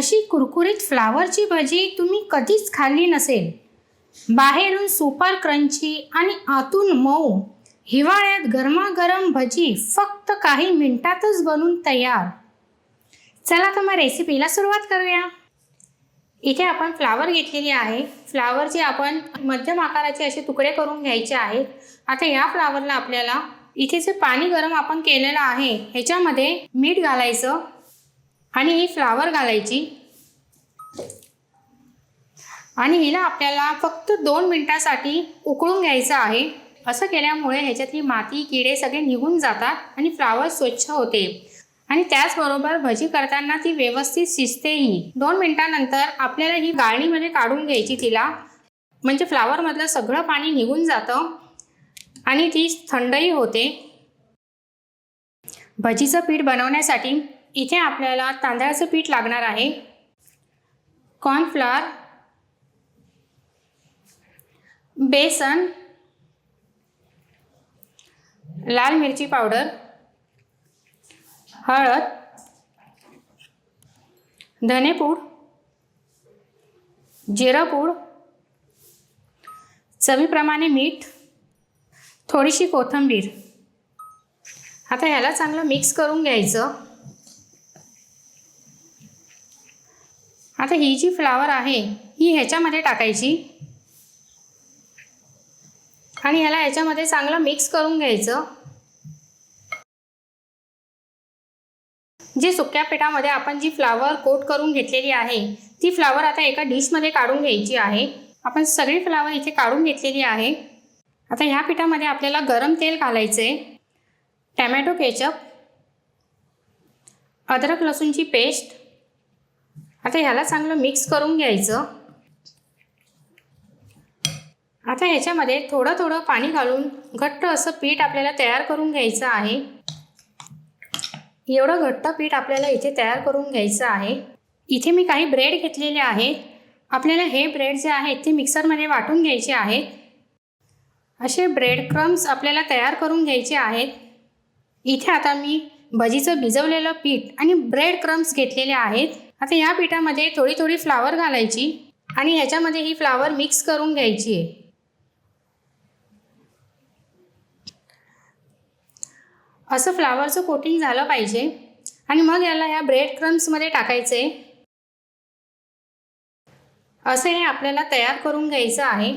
अशी कुरकुरीत फ्लावरची भजी तुम्ही कधीच खाल्ली नसेल. बाहेरून सुपर क्रंची आणि आतून मऊ हिवाळ्यात गरमागरम भजी फक्त काही मिनिटातच बनून तयार. चला तर मग रेसिपीला सुरुवात करूया. इथे आपण फ्लावर घेतलेली आहे. फ्लावरचे आपण मध्यम आकाराचे असे तुकडे करून घ्यायचे आहेत. आता या फ्लावरला आपल्याला इथे जे पाणी गरम आपण केलेलं आहे ह्याच्यामध्ये मीठ घालायचं. आणि ही फ्लावर घालायची. आणि हिला आपल्याला फक्त दोन मिनटासाठी उकळून घ्यायचं आहे. असं केल्यामुळे ह्याच्यातली माती किडे सगळे निघून जातात आणि फ्लावर स्वच्छ होते. आणि त्याचबरोबर भजी करताना ती व्यवस्थित शिजतेही. दोन मिनटानंतर आपल्याला ही गाळणीमध्ये काढून घ्यायची तिला. म्हणजे फ्लावरमधलं सगळं पाणी निघून जातं आणि ती थंडही होते. भजीचं पीठ बनवण्यासाठी इथे आपल्याला तांदळाचं पीठ लागणार आहे. कॉर्नफ्लॉर बेसन लाल मिरची पावडर हळद धनेपूड जिरापूड चवीप्रमाणे मीठ थोडीशी कोथिंबीर. आता ह्याला चांगलं मिक्स करून घ्यायचं. आता ही जी फ्लावर आहे ही ह्याच्यामध्ये टाकायची. आणि ह्याला ह्याच्यामध्ये चांगलं मिक्स करून घ्यायचं. जे सुक्या पिठामध्ये आपण जी फ्लावर कोट करून घेतलेली आहे ती फ्लावर आता एका डिशमध्ये काढून घ्यायची आहे. आपण सगळी फ्लावर इथे काढून घेतलेली आहे. आता ह्या पिठामध्ये आपल्याला गरम तेल घालायचं आहे टॅमॅटो केचप अद्रक लसूणची पेस्ट आता ह्याला चांगलं मिक्स करून घ्यायचं. आता ह्याच्यामध्ये थोडं थोडं पाणी घालून घट्ट असं पीठ आपल्याला तयार करून घ्यायचं आहे. एवढं घट्ट पीठ आपल्याला इथे तयार करून घ्यायचं आहे. इथे मी काही ब्रेड घेतलेले आहेत. आपल्याला हे ब्रेड जे आहेत ते मिक्सरमध्ये वाटून घ्यायचे आहेत. असे ब्रेड क्रम्स आपल्याला तयार करून घ्यायचे आहेत. इथे आता मी भजीचं भिजवलेलं पीठ आणि ब्रेड क्रम्स घेतलेले आहेत. आता या पिठामध्ये थोडी थोडी फ्लावर घालायची आणि ह्याच्यामध्ये ही फ्लावर मिक्स करून घ्यायची आहे. असं फ्लावरचं कोटिंग झालं पाहिजे आणि मग याला या ब्रेड क्रम्समध्ये टाकायचं. आहे असं हे आपल्याला तयार करून घ्यायचं आहे.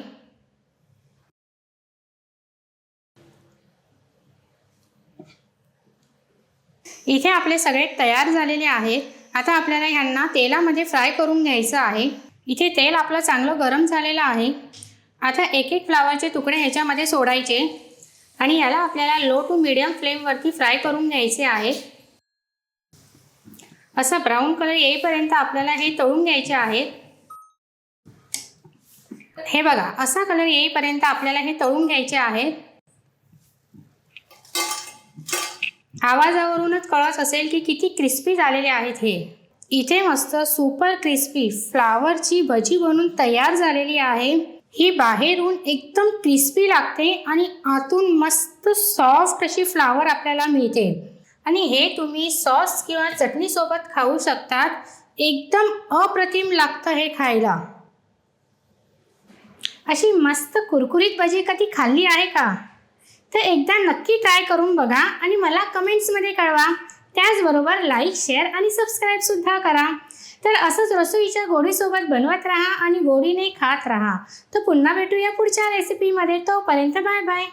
इथे आपले सगळे तयार झालेले आहेत. आता आपल्याला ह्यांना तेलामध्ये फ्राय करून घ्यायचं आहे. इथे तेल आपलं चांगलं गरम झालेलं आहे. आता एक एक फ्लावरचे तुकडे ह्याच्यामध्ये सोडायचे. आणि याला आपल्याला लो टू मिडियम फ्लेमवरती फ्राय करून घ्यायचे आहे. असा ब्राऊन कलर येईपर्यंत आपल्याला हे तळून घ्यायचे आहेत हे बघा असा कलर येईपर्यंत आपल्याला हे तळून घ्यायचे आहेत आवाजावरूनच कळत असेल की किती क्रिस्पी झालेले आहेत हे. इथे मस्त सुपर क्रिस्पी फ्लावरची भजी बनून तयार झालेली आहे. ही बाहेरून एकदम क्रिस्पी लागते आणि आतून मस्त सॉफ्ट अशी फ्लावर आपल्याला मिळते. आणि हे तुम्ही सॉस किंवा चटणीसोबत खाऊ शकतात. एकदम अप्रतिम लागतं हे खायला. अशी मस्त कुरकुरीत भजी कधी खाल्ली आहे का? तर एकदा नक्की ट्राय करून बघा आणि मला कमेंट्समध्ये कळवा. त्याचबरोबर लाईक शेअर आणि सबस्क्राईबसुद्धा करा. तर असंच रसोईच्या गोडीसोबत बनवत राहा आणि गोडीने खात राहा. तर पुन्हा भेटूया पुढच्या रेसिपीमध्ये तोपर्यंत बाय बाय.